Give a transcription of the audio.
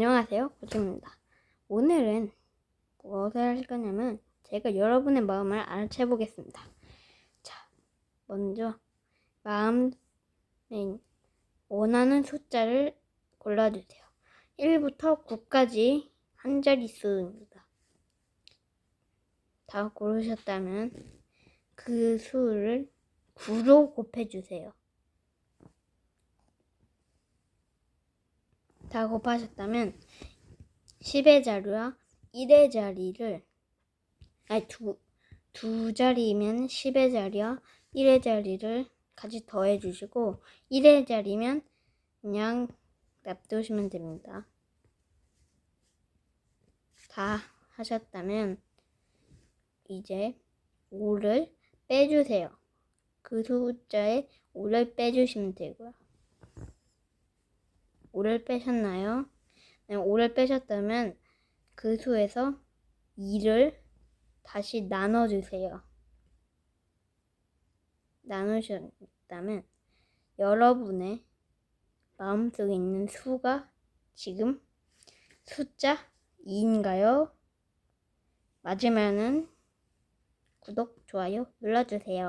안녕하세요. 고주입니다. 오늘은 무엇을 할 거냐면 제가 여러분의 마음을 알아채 보겠습니다. 자, 먼저 마음에 원하는 숫자를 골라주세요. 1부터 9까지 한 자릿수입니다. 다 고르셨다면 그 수를 9로 곱해주세요. 다 곱하셨다면 10의 자리와 1의 자리를 아니 두, 두 자리면 10의 자리와 1의 자리를 같이 더해 주시고 1의 자리면 그냥 냅두시면 됩니다. 다 하셨다면 이제 5를 빼주세요. 그 숫자에 5를 빼주시면 되고요. 5를 빼셨나요? 네, 5를 빼셨다면 그 수에서 2를 다시 나눠주세요. 나누셨다면 여러분의 마음속에 있는 수가 지금 숫자 2인가요? 맞으면은 구독, 좋아요 눌러주세요.